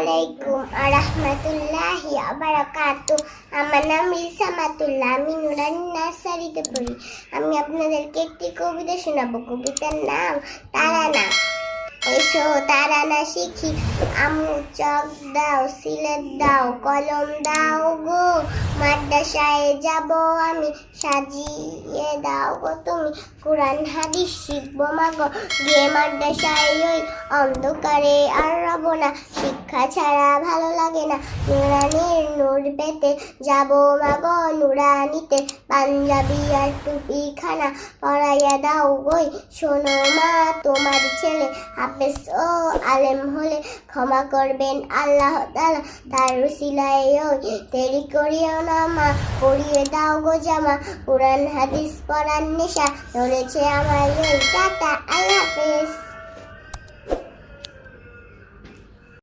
আলাইকুম আরহামতুল্লাহি আবারাকাতু আমার নাম রিসা মাতুল্লাহ, আমি নুরানি নার্সারিতে পড়ি। আমি আপনাদেরকে একটি কবিতা শোনাবো, কবিতার নাম তারানা। এসো তারানা শিখি, আমু চক দাও, সিলেট দাও, কলম দাও গো। মাদ্রাসায় যাব আমি, সাজিয়ে দাও গো তুমি। কোরআন, হাদিস শিখব মাগো গিয়ে মাদ্রাসায় ওই অন্ধকারে আর রব না শিক্ষা ছাড়া ভালো লাগে না। নুরানির নূর পেতে যাব মাগো নুরানিতে। পাঞ্জাবি আর টুপি খানা পরাইয়া দাও গই শোনো মা, তোমার ছেলে হাফেজ ও আলেম হলে ক্ষমা করবেন আল্লাহ তালা তার উসিলায় ওই দেরি করিও না মা পরিয়ে দাও গো জামা। কোরআন, হাদিস পড়ার নেশা ধরেছে আমার ওই টাটা, আল্লাহ